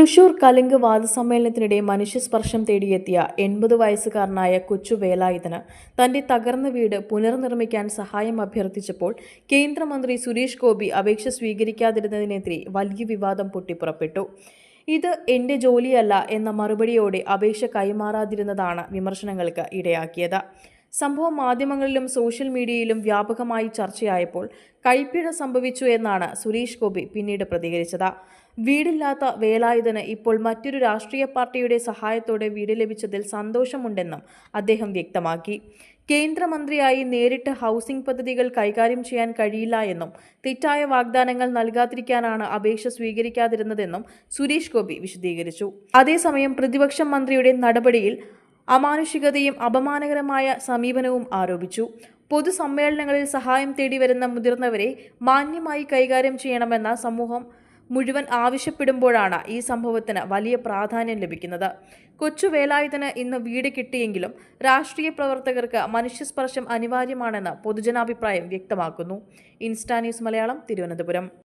തൃശൂർ കലുങ്ക് വാദസമ്മേളനത്തിനിടെ മനുഷ്യസ്പർശം തേടിയെത്തിയ എൺപത് വയസ്സുകാരനായ കൊച്ചു വേലായുധന് തന്റെ തകർന്ന വീട് പുനർനിർമ്മിക്കാൻ സഹായം അഭ്യർത്ഥിച്ചപ്പോൾ കേന്ദ്രമന്ത്രി സുരേഷ് ഗോപി അപേക്ഷ സ്വീകരിക്കാതിരുന്നതിനെതിരെ വലിയ വിവാദം പൊട്ടിപ്പുറപ്പെട്ടു. ഇത് എന്റെ ജോലിയല്ല എന്ന മറുപടിയോടെ അപേക്ഷ കൈമാറാതിരുന്നതാണ് വിമർശനങ്ങൾക്ക് ഇടയാക്കിയത്. സംഭവം മാധ്യമങ്ങളിലും സോഷ്യൽ മീഡിയയിലും വ്യാപകമായി ചർച്ചയായപ്പോൾ കൈപ്പിഴ സംഭവിച്ചു എന്നാണ് സുരേഷ് ഗോപി പിന്നീട് പ്രതികരിച്ചത്. വീടില്ലാത്ത വേലായുധന് ഇപ്പോൾ മറ്റൊരു രാഷ്ട്രീയ പാർട്ടിയുടെ സഹായത്തോടെ വീട് ലഭിച്ചതിൽ സന്തോഷമുണ്ടെന്നും അദ്ദേഹം വ്യക്തമാക്കി. കേന്ദ്രമന്ത്രിയായി നേരിട്ട് ഹൗസിംഗ് പദ്ധതികൾ കൈകാര്യം ചെയ്യാൻ കഴിയില്ല എന്നും തെറ്റായ വാഗ്ദാനങ്ങൾ നൽകാതിരിക്കാനാണ് അപേക്ഷ സ്വീകരിക്കാതിരുന്നതെന്നും സുരേഷ് ഗോപി വിശദീകരിച്ചു. അതേസമയം പ്രതിപക്ഷ മന്ത്രിയുടെ നടപടിയിൽ അമാനുഷികതയും അപമാനകരമായ സമീപനവും ആരോപിച്ചു. പൊതുസമ്മേളനങ്ങളിൽ സഹായം തേടി വരുന്ന മുതിർന്നവരെ മാന്യമായി കൈകാര്യം ചെയ്യണമെന്ന സമൂഹം മുഴുവൻ ആവശ്യപ്പെടുമ്പോഴാണ് ഈ സംഭവത്തിന് വലിയ പ്രാധാന്യം ലഭിക്കുന്നത്. കൊച്ചു വേലായുധന് ഇന്ന് വീട് കിട്ടിയെങ്കിലും രാഷ്ട്രീയ പ്രവർത്തകർക്ക് മനുഷ്യസ്പർശം അനിവാര്യമാണെന്ന് പൊതുജനാഭിപ്രായം വ്യക്തമാക്കുന്നു. Insta news Malayalam Thiruvananthapuram.